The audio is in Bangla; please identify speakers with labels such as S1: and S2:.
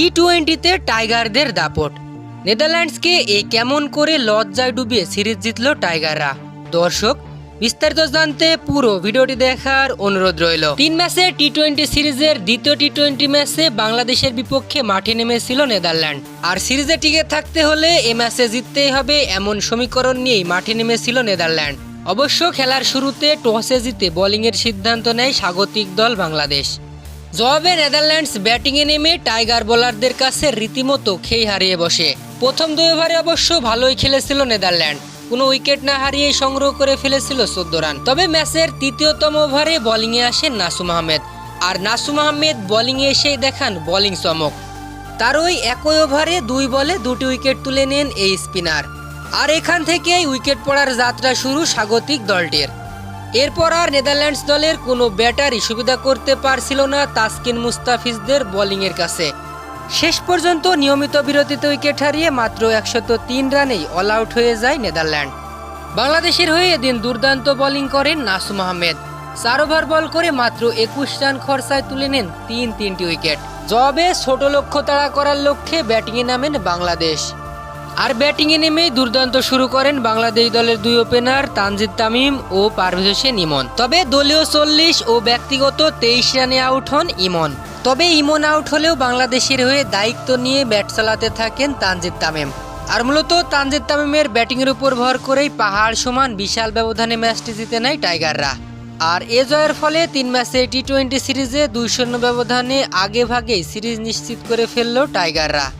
S1: টি টোয়েন্টিতে টাইগারদের দাপট। নেদারল্যান্ডসকে এ কেমন করে লজ্জায় ডুবিয়ে সিরিজ জিতল টাইগাররা? দর্শক, বিস্তারিত জানতে পুরো ভিডিওটি দেখার অনুরোধ রইল। তিন ম্যাচে টি টোয়েন্টি সিরিজের দ্বিতীয় টি টোয়েন্টি ম্যাচে বাংলাদেশের বিপক্ষে মাঠে নেমেছিল নেদারল্যান্ড। আর সিরিজে টিকে থাকতে হলে এ ম্যাচে জিততেই হবে এমন সমীকরণ নিয়েই মাঠে নেমেছিল নেদারল্যান্ড। অবশ্য খেলার শুরুতে টসে জিতে বোলিংয়ের সিদ্ধান্ত নেয় স্বাগতিক দল বাংলাদেশ। জবাবে নেদারল্যান্ডস ব্যাটিংয়ে নেমে টাইগার বোলারদের কাছে রীতিমতো খেই হারিয়ে বসে। প্রথম দুই ওভারে অবশ্য ভালোই খেলেছিল নেদারল্যান্ড। কোনো উইকেট না হারিয়ে সংগ্রহ করে ফেলেছিল চোদ্দ রান। তবে ম্যাচের তৃতীয়তম ওভারে বোলিংয়ে আসেন নাসুম আহমেদ। আর নাসুম আহমেদ বোলিংয়ে এসেই দেখান বোলিং চমক। তার ওই একই ওভারে দুই বলে দুটি উইকেট তুলে নেন এই স্পিনার। আর এখান থেকেই উইকেট পড়ার যাত্রা শুরু স্বাগতিক দলটির। এরপর আর নেদারল্যান্ডস দলের কোনো ব্যাটারই সুবিধা করতে পারছিল না তাসকিন মুস্তাফিজদের বোলিংয়ের কাছে। শেষ পর্যন্ত নিয়মিত বিরতিতে উইকেট হারিয়ে মাত্র একশত তিন রানেই অল আউট হয়ে যায় নেদারল্যান্ড। বাংলাদেশের হয়ে এদিন দুর্দান্ত বোলিং করেন নাসুম আহমেদ। চার ওভার বল করে মাত্র একুশ রান খরচায় তুলে নেন তিন তিনটি উইকেট। জবে ছোট লক্ষ্য তাড়া করার লক্ষ্যে ব্যাটিংয়ে নামেন বাংলাদেশ। আর ব্যাটিংয়ে নেমেই দুর্দান্ত শুরু করেন বাংলাদেশ দলের দুই ওপেনার তানজিদ তামিম ও পারভেজ হোসেন ইমন। তবে দলীয় চল্লিশ ও ব্যক্তিগত তেইশ রানে আউট হন ইমন। তবে ইমন আউট হলেও বাংলাদেশের হয়ে দায়িত্ব নিয়ে ব্যাট চালাতে থাকেন তানজিদ তামিম। আর মূলত তানজিদ তামিমের ব্যাটিংয়ের উপর ভর করেই পাহাড় সমান বিশাল ব্যবধানে ম্যাচটি জিতে নেয় টাইগাররা। আর এ জয়ের ফলে তিন ম্যাচে টি টোয়েন্টি সিরিজে দুই শূন্য ব্যবধানে আগে ভাগেই সিরিজ নিশ্চিত করে ফেলল টাইগাররা।